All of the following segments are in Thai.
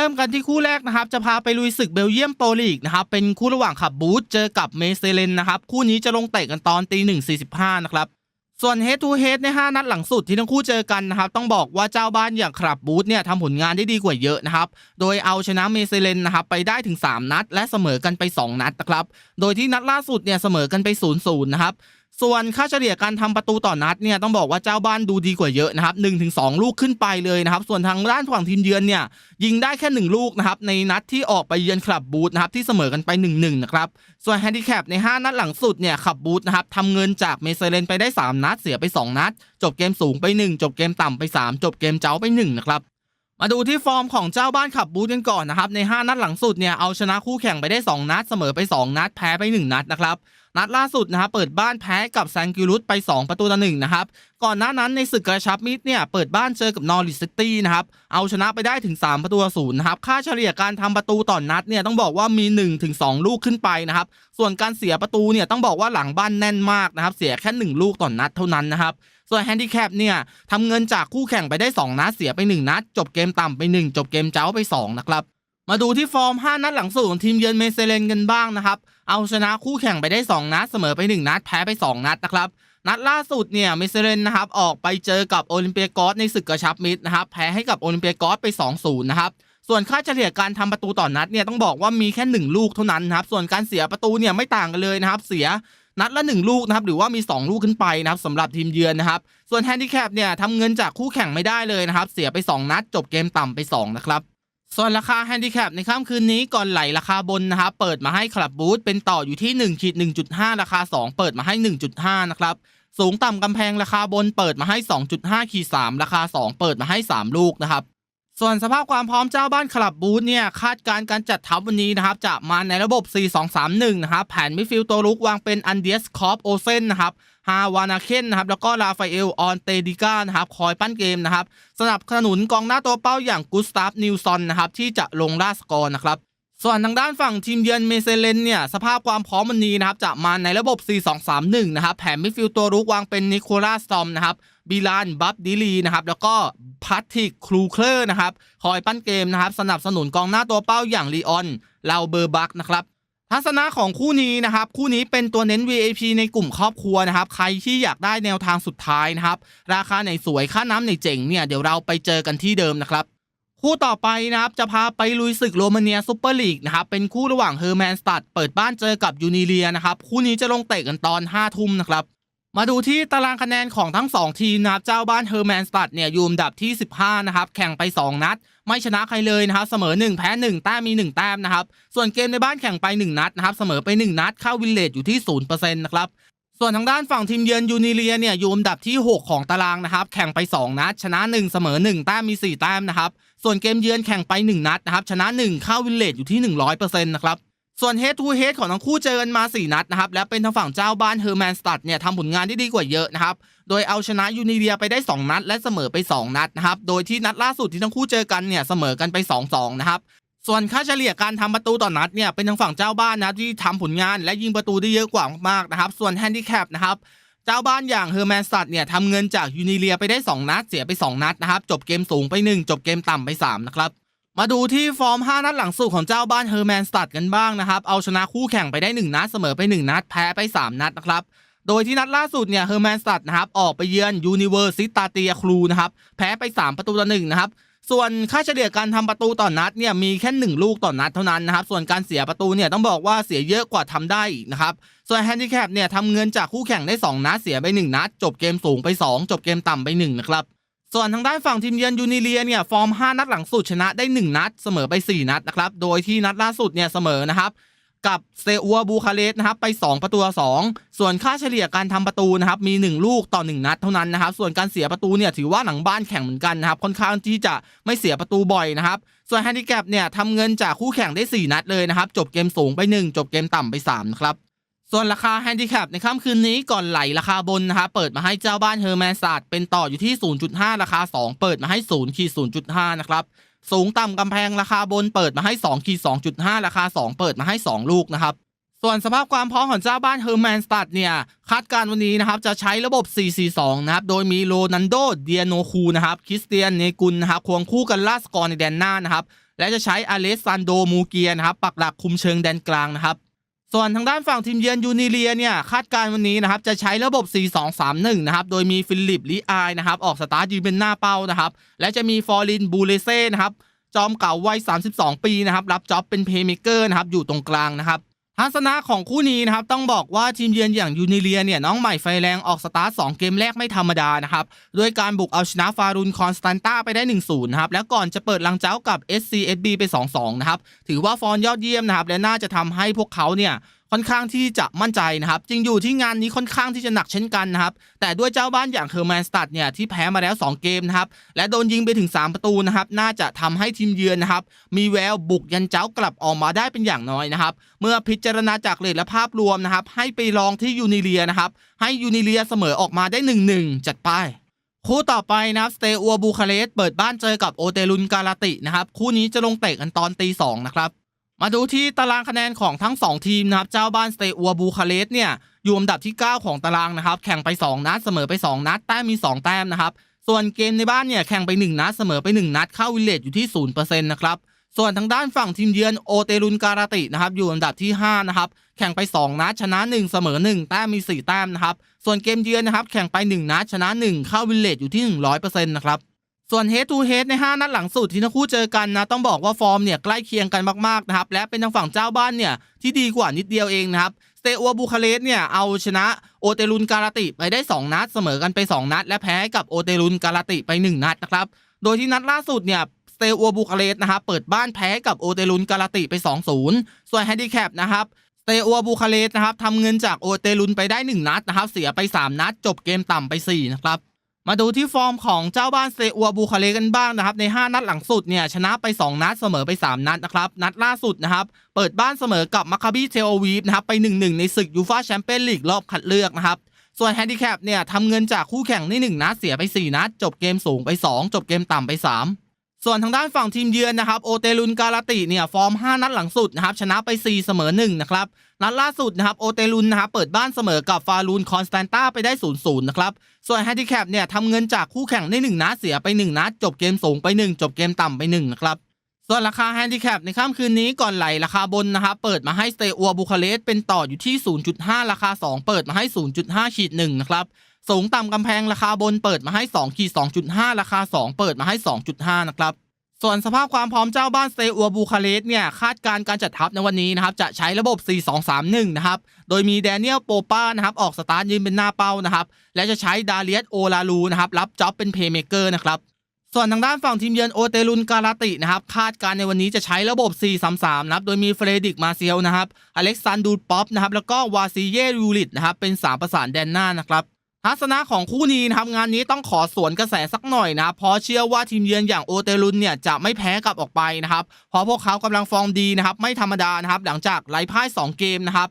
ริ่มกันที่คู่แรกนะครับจะพาไปลุยศึกเบลเยียมโปรลีกนะครับเป็นคู่ระหว่างขับบูธเจอกับเมเซเลนนะครับคู่นี้จะลงเตะกันตอนตีหนึ่งสี่สิบห้านะครับส่วน Head to Head ใน 5 นัดหลังสุดที่ทั้งคู่เจอกันนะครับต้องบอกว่าเจ้าบ้านอย่างขับบูธเนี่ยทำผลงานได้ดีกว่าเยอะนะครับโดยเอาชนะเมเซเลนนะครับไปได้ถึง 3 นัด และเสมอกันไป 2 นัดนะครับโดยที่นัดล่าสุดเนี่ยเสมอกันไป0ูนย์นะครับ ส่วนค่าเฉลี่ยการทำประตูต่อนัดเนี่ยต้องบอกว่าเจ้าบ้านดูดีกว่าเยอะนะครับ1-2ลูกขึ้นไปเลยนะครับ ส่วนทางด้านฝั่งทีมเยือนเนี่ยยิงได้แค่ 1 ลูกนะครับในนัดที่ออกไปเยือนคลับบูธนะครับที่เสมอกันไป 1-1นะครับส่วนแฮนดิแคปใน 5 นัดหลังสุดเนี่ยขับบูธนะครับทำเงินจากเมเซเลนไปได้ 3 นัดเสียไป 2 นัด จบเกมสูงไป 1 จบเกมต่ำไป 3 จบเกมเจ้าไป1นะครับ มาดูที่ฟอร์มของเจ้าบ้านขับบูธกันก่อนนะครับใน 5 นัดหลังสุดเนี่ยเอาชนะคู่แข่งไปได้ 2 นัดเสมอไป 2 นัดแพ้ไป 1 นัดนะครับนัดล่าสุดนะครับเปิดบ้านแพ้กับแซงกิรุสไป 2 ประตูต่อหนึ่งนะครับก่อนหน้านั้นในศึกกระชับมิตรเนี่ยเปิดบ้านเจอกับนอริสซิตี้นะครับเอาชนะไปได้ถึง 3 ประตูศูนย์นะครับค่าเฉลี่ยการทำประตูต่อนนัดเนี่ยต้องบอกว่ามี 1-2 ลูกขึ้นไปนะครับส่วนการเสียประตูเนี่ยต้องบอกว่าหลังบ้านแน่นมากนะครับเสียแค่ 1 ลูกต่อนนัดเท่านั้นนะครับ ส่วนแฮนดิแคปเนี่ยทำเงินจากคู่แข่งไปได้ 2 นัดเสียไป 1 นัด จบเกมต่ำไป 1 จบเกมเจ้าไป 2 นะครับ มาดูที่ฟอร์ม 5 นัดหลังสุดของทีมเยือนเมเซเลนกันบ้างนะครับ เอาชนะคู่แข่งไปได้ 2 นัด เสมอไป 1 นัด แพ้ไป 2 นัดนะครับนัดล่าสุดเนี่ยเมเซเลนนะครับออกไปเจอกับโอลิมเปียกอสในศึกกระชับมิตรนะครับแพ้ให้กับโอลิมเปียกอสไป 2-0 นะครับส่วนค่าเฉลี่ยการทำประตูต่อนนัดเนี่ยต้องบอกว่ามีแค่ 1 ลูกเท่านั้นนะครับส่วนการเสียประตูเนี่ยไม่ต่างกันเลยนะครับเสีย นัดละ 1 ลูกนะครับหรือว่ามี 2 ลูกขึ้นไปนะครับสำหรับทีมเยือนนะครับ ส่วนแฮนดิแคปเนี่ยทำเงินจากคู่แข่งไม่ได้เลยนะครับ เสียไป 2 นัดจบเกมต่ำไป 2 นะครับส่วนราคาแฮนดิแคปในค่ำคืนนี้ก่อนไหลราคาบนนะครับเปิดมาให้คลับบูธเป็นต่ออยู่ที่1ขีด1.5ราคา 2 เปิดมาให้ 1.5 นะครับ สูงต่ำกำแพงราคาบนเปิดมาให้ 2.5ขีด3ราคา 2 เปิดมาให้ 3 ลูกนะครับ ส่วนสภาพความพร้อมเจ้าบ้านคลับบูธเนี่ยคาดการณ์การจัดทัพวันนี้นะครับจะมาในระบบ 4-2-3-1 นะครับแผนมิดฟิลด์ตัวลุกวางเป็นอันเดียสคอปโอเซนนะครับฮาวานาเคนนะครับแล้วก็ลาฟาเอลออนเตดิก้านะครับคอยปั้นเกมนะครับสนับสนุนกองหน้าตัวเป้าอย่างกุสตาฟนิวซอนนะครับที่จะลงล่าสกอร์นะครับ ส่วนทางด้านฝั่งทีมเยือนเมเซเลนเนี่ยสภาพความพร้อมวันนี้นะครับจะมาในระบบ 4-2-3-1 นะครับแผนมิดฟิลด์ตัวรุกวางเป็นนิโคลัสตอมนะครับบิลานบัฟดิลีนะครับแล้วก็พัตติกครูเคลอร์นะครับคอยปั้นเกมนะครับสนับสนุนกองหน้าตัวเป้าอย่างลีออนลาวเบอร์บักนะครับทัศนะของคู่นี้นะครับคู่นี้เป็นตัวเน้น VIP ในกลุ่มครอบครัวนะครับใครที่อยากได้แนวทางสุดท้ายนะครับราคาไหนสวยค่าน้ำไหนเจ๋งเนี่ยเดี๋ยวเราไปเจอกันที่เดิมนะครับ คู่ต่อไปนะครับจะพาไปลุยศึกโรมาเนียซูเปอร์ลีกนะครับเป็นคู่ระหว่างเฮอร์แมนสตัดเปิดบ้านเจอกับยูนิเลียนะครับคู่นี้จะลงเตะกันตอน 5 ทุ่มนะครับมาดูที่ตารางคะแนนของทั้ง 2 ทีมนะครับเจ้าบ้านเฮอร์แมนสตัดเนี่ยอยู่อันดับที่ 15 นะครับแข่งไป 2 นัด ไม่ชนะใครเลยนะครับเสมอ 1 แพ้ 1 แต้มมี 1 แต้มนะครับส่วนเกมในบ้านแข่งไป 1 นัดนะครับเสมอไป 1 นัดเข้าวินเลจอยู่ที่0%นะครับ ส่วนทางด้านฝั่งทีมเยือนยูนิเลียเนี่ยอยู่อันดับที่ 6 ของตารางนะครับ แข่งไป 2 นัด ชนะ 1 เสมอ 1 แต้มมี 4 แต้มนะครับ ส่วนเกมเยือนแข่งไป 1 นัดนะครับ ชนะ 1 เข้าวินเลจอยู่ที่ 100%นะครับส่วน Head to Head ของทั้งคู่เจอกันมา 4 นัดนะครับ และเป็นทางฝั่งเจ้าบ้านเฮอร์แมนสตัดเนี่ยทำผลงานได้ดีกว่าเยอะนะครับ โดยเอาชนะยูนิเลียไปได้ 2 นัด และเสมอไป 2 นัดนะครับ โดยที่นัดล่าสุดที่ทั้งคู่เจอกันเนี่ยเสมอกันไป 2-2 นะครับ ส่วนค่าเฉลี่ยการทำประตูต่อนัดเนี่ยเป็นทางฝั่งเจ้าบ้านนะที่ทำผลงานและยิงประตูได้เยอะกว่ามากนะครับ ส่วนแฮนดิแคปนะครับเจ้าบ้านอย่างเฮอร์แมนสตัดเนี่ยทำเงินจากยูนิเลียไปได้ 2 นัด เสียไป 2 นัดนะครับ จบเกมสูงไป 1 จบเกมต่ำไป 3 นะครับ มาดูที่ฟอร์ม 5 นัดหลังสุดของเจ้าบ้านเฮอร์แมนสตัดกันบ้างนะครับ เอาชนะคู่แข่งไปได้ 1 นัด เสมอไป 1 นัด แพ้ไป 3 นัดนะครับโดยที่นัดล่าสุดเนี่ยเฮอร์แมนสตัดนะครับออกไปเยือนยูนิเวอร์ซิตาเตียครูนะครับแพ้ไป 3 ประตูต่อหนึ่งนะครับ ส่วนค่าเฉลี่ยการทำประตูต่อนนัดเนี่ยมีแค่1ลูกต่อนนัดเท่านั้นนะครับ ส่วนการเสียประตูเนี่ยต้องบอกว่าเสียเยอะกว่าทำได้นะครับ ส่วนแฮนดิแคปเนี่ยทำเงินจากคู่แข่งได้ 2 นัดเสียไป 1 นัด จบเกมสูงไป 2 จบเกมต่ำไป 1 นะครับ ส่วนทางด้านฝั่งทีมเยือนยูนิเลียเนี่ยฟอร์ม 5 นัดหลังสุดชนะได้ 1 นัด เสมอไป 4 นัดนะครับ โดยที่นัดล่าสุดเนี่ยเสมอนะครับ กับเซอัวบูคาเรสนะครับไป 2 ประตูต่อ2ส่วนค่าเฉลี่ยการทำประตูนะครับมี 1 ลูกต่อ 1 นัดเท่านั้นนะครับส่วนการเสียประตูเนี่ยถือว่าหลังบ้านแข่งเหมือนกันนะครับค่อนข้างที่จะไม่เสียประตูบ่อยนะครับส่วนแฮนดิแคปเนี่ยทำเงินจากคู่แข่งได้ 4 นัดเลยนะครับจบเกมสูงไป 1 จบเกมต่ำไป3นะครับส่วนราคาแฮนดิแคปในค่ำคืนนี้ก่อนไหลราคาบนนะครับเปิดมาให้เจ้าบ้านเฮอร์แมนสาดเป็นต่ออยู่ที่ 0.5 ราคา 2 เปิดมาให้0ขีด0.5 นะครับ สูงต่ำกำแพงราคาบนเปิดมาให้2ขีด2.5 ราคา 2 เปิดมาให้ 2 ลูกนะครับ ส่วนสภาพความพร้อมของเจ้าบ้านเฮอร์แมนสตัดเนี่ย คาดการณ์วันนี้นะครับ จะใช้ระบบ 4-4-2 นะครับ โดยมีโรนันโด เดียโนคูนะครับ คริสเตียน เนกุลนะครับควงคู่กันลาสกอร์ในแดนหน้านะครับ และจะใช้อเลสซานโด มูเกียนะครับ ปักหลักคุมเชิงแดนกลางนะครับ ส่วนทางด้านฝั่งทีมเยือนยูนิเลียเนี่ยคาดการณ์วันนี้นะครับจะใช้ระบบ 4-2-3-1 นะครับโดยมีฟิลิปลิอายนะครับออกสตาร์ทยืนเป็นหน้าเป้านะครับและจะมีฟอร์ลินบูเลเซ่นะครับจอมเก่าวัย 32 ปีนะครับรับจ็อบเป็นเพย์เมเกอร์นะครับอยู่ตรงกลางนะครับ ทัศนะของคู่นี้นะครับต้องบอกว่าทีมเยือนอย่างยูนิเลียเนี่ยน้องใหม่ไฟแรงออกสตาร์ท2เกมแรกไม่ธรรมดานะครับด้วยการบุกเอาชนะฟารุนคอนสแตนตาไปได้1-0นะครับแล้วก่อนจะเปิดลังเจ้ากับ SCSB ไป 2-2 นะครับถือว่าฟอร์มยอดเยี่ยมนะครับและน่าจะทำให้พวกเขาเนี่ย ค่อนข้างที่จะมั่นใจนะครับจริงอยู่ที่งานนี้ค่อนข้างที่จะหนักเช่นกันนะครับแต่ด้วยเจ้าบ้านอย่างเฮอร์แมนสตัดเนี่ยที่แพ้มาแล้ว 2 เกมนะครับและโดนยิงไปถึง 3 ประตูนะครับน่าจะทำให้ทีมเยือนนะครับมีแววบุกยันเจ้ากลับออกมาได้เป็นอย่างน้อยนะครับเมื่อพิจารณาจากเรทและภาพรวมนะครับให้ไปลองที่ยูนิเลียนะครับให้ยูนิเลียเสมอออกมาได้ 1-1 จัดไปคู่ต่อไปนะครับสเตอัวบูคาเรสเปิดบ้านเจอกับโอเตลุนการาตินะครับคู่นี้จะลงเตะกันตอนตีสองนะครับ มาดูที่ตารางคะแนนของทั้ง 2 ทีมนะครับ เจ้าบ้านสเตอัวบูคาเรสเนี่ยอยู่อันดับที่ 9 ของตารางนะครับ แข่งไป 2 นัดเสมอไป 2 นัด แต้มมี 2 แต้มนะครับ ส่วนเกมในบ้านเนี่ยแข่งไป 1 นัดเสมอไป 1 นัดเข้าวิลเลจอยู่ที่0%นะครับ ส่วนทางด้านฝั่งทีมเยือนโอเตลุนการาตินะครับอยู่อันดับที่5นะครับแข่งไป 2 นัดชนะ 1 เสมอ 1 แต้มมี 4 แต้มนะครับ ส่วนเกมเยือนนะครับแข่งไป 1 นัดชนะ 1 เข้าวิลเลจอยู่ที่ 100%นะครับ ส่วน head to head ใน 5 นัดหลังสุดที่ทั้งคู่เจอกันนะ ต้องบอกว่าฟอร์มเนี่ยใกล้เคียงกันมากๆนะครับ และเป็นทางฝั่งเจ้าบ้านเนี่ยที่ดีกว่านิดเดียวเองนะครับสเตอัวบูคาเรสเนี่ยเอาชนะโอเตลุนการาติไปได้ 2 นัด เสมอกันไป 2 นัด และแพ้กับโอเตลุนการาติไป 1 นัดนะครับ โดยที่นัดล่าสุดเนี่ยสเตอัวบูคาเรสนะครับเปิดบ้านแพ้กับโอเตลุนการาติไป 2-0 ส่วนแฮนดิแคปนะครับสเตอัวบูคาเรสนะครับทำเงินจากโอเตลุนไปได้ 1 นัดนะครับเสียไป 3 นัด จบเกมต่ำไป 4 นะครับ มาดูที่ฟอร์มของเจ้าบ้านเตอัวบูคาเรสกันบ้างนะครับใน 5 นัดหลังสุดเนี่ยชนะไป 2 นัดเสมอไป 3 นัดนะครับนัดล่าสุดนะครับเปิดบ้านเสมอกับมาคาบีเทลวีฟนะครับไป 1-1 ในศึกยูฟาแชมเปี้ยนลีกรอบคัดเลือกนะครับส่วนแฮนดิแคปเนี่ยทำเงินจากคู่แข่งใน1นัดเสียไป 4 นัด จบเกมสูงไป 2 จบเกมต่ำไป 3ส่วนทางด้านฝั่งทีมเยือนนะครับโอเตลุนการาติเนี่ยฟอร์ม 5 นัดหลังสุดนะครับชนะไป 4 เสมอ 1 นะครับ นัดล่าสุดนะครับโอเตลุนนะครับเปิดบ้านเสมอกับฟารูนคอนสแตนตาไปได้0-0นย์นะครับส่วนแฮนดิแคปเนี่ยทำเงินจากคู่แข่งใน1นัดเสียไป 1 นัด จบเกมสูงไป 1 จบเกมต่ำไป1นะครับส่วนราคาแฮนดิแคปในค่ำคืนนี้ก่อนไหลราคาบนนะครับเปิดมาให้สเตอัวบูคาเรสเป็นต่ออยู่ที่ 0.5 ราคา 2 เปิดมาให้ 0.5ขีด1นะครับสูงต่ำกำแพงราคาบนเปิดมาให้2ขีด2.5 ราคา 2 เปิดมาให้ 2.5 นะครับ ส่วนสภาพความพร้อมเจ้าบ้านสเตอัวบูคาเรสเนี่ยคาดการณ์การจัดทัพในวันนี้นะครับจะใช้ระบบ 4-2-3-1 นะครับ โดยมีแดเนียลโปป้านะครับออกสตาร์ทยืนเป็นหน้าเป้านะครับ และจะใช้ดาเลียสโอลาลูนะครับรับจ็อบเป็นเพย์เมเกอร์นะครับส่วนทางด้านฝั่งทีมเยือนโอเตลุนการาตินะครับคาดการณ์ในวันนี้จะใช้ระบบ 4-3-3 นะครับ โดยมีเฟรดิกมาเซียลนะครับอเล็กซานดูป๊อปนะครับแล้วก็วาซิเยรูลิตนะครับเป็น 3 ประสานแดนหน้านะครับ ทัศนะของคู่นี้นะครับงานนี้ต้องขอสวนกระแสสักหน่อยนะครับเพราะเชื่อว่าทีมเยือนอย่างโอเตลุนเนี่ยจะไม่แพ้กลับออกไปนะครับเพราะพวกเขากำลังฟอร์มดีนะครับไม่ธรรมดานะครับหลังจากไล่พ่าย 2 เกมนะครับ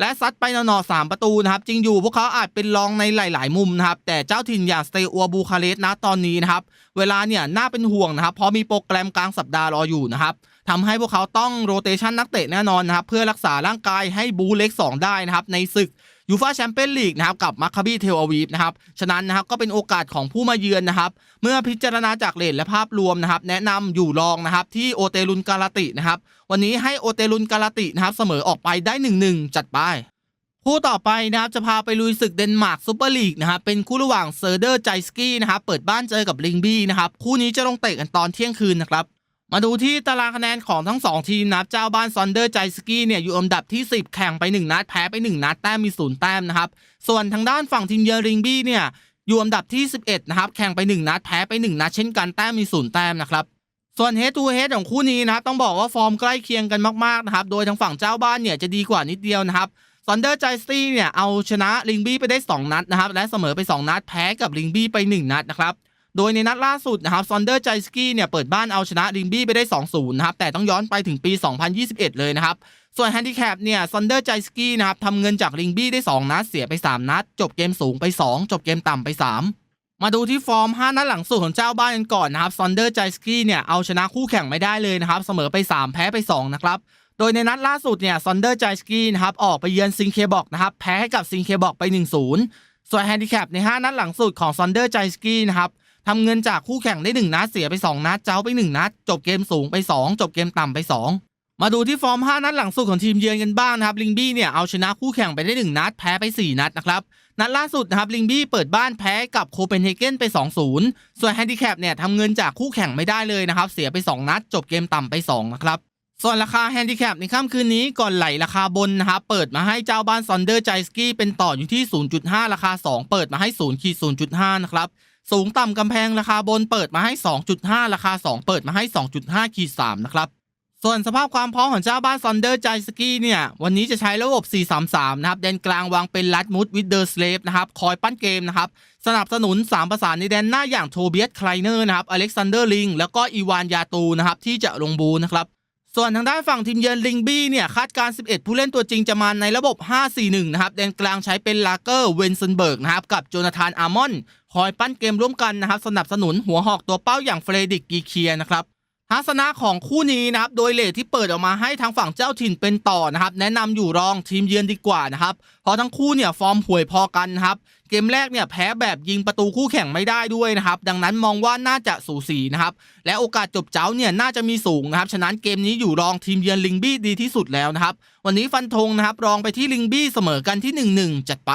และซัดไปหนอๆสามประตูนะครับจริงอยู่พวกเขาอาจเป็นรองในหลาย ๆ มุมนะครับแต่เจ้าถิ่นอย่างสเตอัวบูคาเรสนะตอนนี้นะครับเวลาเนี่ยน่าเป็นห่วงนะครับเพราะมีโปรแกรมกลางสัปดาห์รออยู่นะครับทำให้พวกเขาต้องโรเตชันนักเตะแน่นอนนะครับเพื่อรักษาร่างกายให้บูเล็ก 2 ได้นะครับในศึก ยูฟาแชมเปี้ยนลีกนะครับกับมาคาบีเทลอาวีฟนะครับฉะนั้นนะครับก็เป็นโอกาสของผู้มาเยือนนะครับเมื่อพิจารณาจากเลทและภาพรวมนะครับแนะนำอยู่รองนะครับที่โอเตลุนการาตินะครับวันนี้ให้โอเตลุนการาตินะครับเสมอออกไปได้1-1จัดไปคู่ต่อไปนะครับจะพาไปลุยศึกเดนมาร์กซูเปอร์ลีกนะครับเป็นคู่ระหว่างเซอร์เดอร์ใจสกี้นะครับเปิดบ้านเจอกับลิงบี้นะครับคู่นี้จะลงเตะกันตอนเที่ยงคืนนะครับ มาดูที่ตารางคะแนนของทั้ง 2 ทีมนะครับ เจ้าบ้านซอนเดอร์ใจสกี้เนี่ยอยู่อันดับที่ 10 แข่งไป 1 นัด แพ้ไป 1 นัด แต้มมี 0 แต้มนะครับ ส่วนทางด้านฝั่งทีมเยอนลิงบี้เนี่ยอยู่อันดับที่ 11 นะครับ แข่งไป 1 นัด แพ้ไป 1 นัด เช่นกันแต้มมี 0 แต้มนะครับ ส่วน head to head ของคู่นี้นะครับ ต้องบอกว่าฟอร์มใกล้เคียงกันมากๆนะครับ โดยทางฝั่งเจ้าบ้านเนี่ยจะดีกว่านิดเดียวนะครับซอนเดอร์ใจสตี้เนี่ยเอาชนะลิงบี้ไปได้ 2 นัดนะครับและเสมอไป 2 นัดแพ้กับลิงบี้ไป 1 นัดนะครับ โดยในนัดล่าสุดนะครับซอนเดอร์ใจสกี้เนี่ยเปิดบ้านเอาชนะลิงบี้ไปได้ 2-0 นะครับ แต่ต้องย้อนไปถึงปี 2021 เลยนะครับ ส่วนแฮนดิแคปเนี่ยซอนเดอร์ใจสกี้นะครับทำเงินจากลิงบี้ได้ 2 นัด เสียไป 3 นัด จบเกมสูงไป 2 จบเกมต่ำไป 3มาดูที่ฟอร์ม 5 นัดหลังสุดของเจ้าบ้านกันก่อนนะครับซอนเดอร์ใจสกี้เนี่ยเอาชนะคู่แข่งไม่ได้เลยนะครับ เสมอไป 3 แพ้ไป 2 นะครับ โดยในนัดล่าสุดเนี่ยซอนเดอร์ใจสกี้นะครับ ออกไปเยือนซิงเคบอกนะครับ แพ้ให้กับซิงเคบอกไป 1-0 ส่วนแฮนดิแคปใน 5 นัดหลังสุดของซอนเดอร์ใจสกี้นะครับ ทำเงินจากคู่แข่งได้ 1 นัด เสียไป 2 นัด เจ้าไป 1 นัด จบเกมสูงไป 2 จบเกมต่ำไป 2 มาดูที่ฟอร์ม 5 นัดหลังสุดของทีมเยือนกันบ้างนะครับ ลิงบี้เนี่ยเอาชนะคู่แข่งไปได้ 1 นัด แพ้ไป 4 นัดนะครับ นัดล่าสุดนะครับ ลิงบี้เปิดบ้านแพ้กับโคเปนเฮเกนไป 2-0 ส่วนแฮนดิแคปเนี่ยทำเงินจากคู่แข่งไม่ได้เลยนะครับ เสียไป 2 นัด จบเกมต่ำไป 2 นะครับส่วนราคาแฮนดิแคปในค่ำคืนนี้ก่อนไหลราคาบนนะครับเปิดมาให้เจ้าบ้านซอนเดอร์ใจสกี้เป็นต่ออยู่ที่ 0.5 ราคา 2 เปิดมาให้0ขีด0.5 นะครับ สูงต่ำกำแพงราคาบนเปิดมาให้ 2.5 ราคา 2 เปิดมาให้ 2.5ขีด3นะครับ ส่วนสภาพความพร้อมของเจ้าบ้านซอนเดอร์ใจสกี้เนี่ย วันนี้จะใช้ระบบ 4-3-3 นะครับ แดนกลางวางเป็นลัดมุดวิดเดอร์สเลฟนะครับ คอยปั้นเกมนะครับ สนับสนุน 3 ประสานในแดนหน้าอย่างโทเบียสไคลเนอร์นะครับ อเล็กซานเดอร์ลิง แล้วก็อีวานยาตูนะครับ ที่จะลงบูนะครับส่วนทางด้านฝั่งทีมเยือนลิงบี้เนี่ยคาดการ 11 ผู้เล่นตัวจริงจะมาในระบบ 5-4-1 นะครับแดนกลางใช้เป็นลาเกอร์เวนเซนเบิร์กนะครับ กับโจนาธานอาร์มอน คอยปั้นเกมร่วมกันนะครับ สนับสนุนหัวหอกตัวเป้าอย่างเฟรดิกกีเคียนะครับทัศนะของคู่นี้นะครับ โดยเลทที่เปิดออกมาให้ทางฝั่งเจ้าถิ่นเป็นต่อนะครับ แนะนำอยู่รองทีมเยือนดีกว่านะครับ เพราะทั้งคู่เนี่ยฟอร์มห่วยพอกันนะครับ เกมแรกเนี่ยแพ้แบบยิงประตูคู่แข่งไม่ได้ด้วยนะครับ ดังนั้นมองว่าน่าจะสูสีนะครับ และโอกาสจบเจ้าเนี่ยน่าจะมีสูงนะครับ ฉะนั้นเกมนี้อยู่รองทีมเยือนลิงบี้ดีที่สุดแล้วนะครับ วันนี้ฟันธงนะครับ รองไปที่ลิงบี้เสมอกันที่ 1-1 จัดไป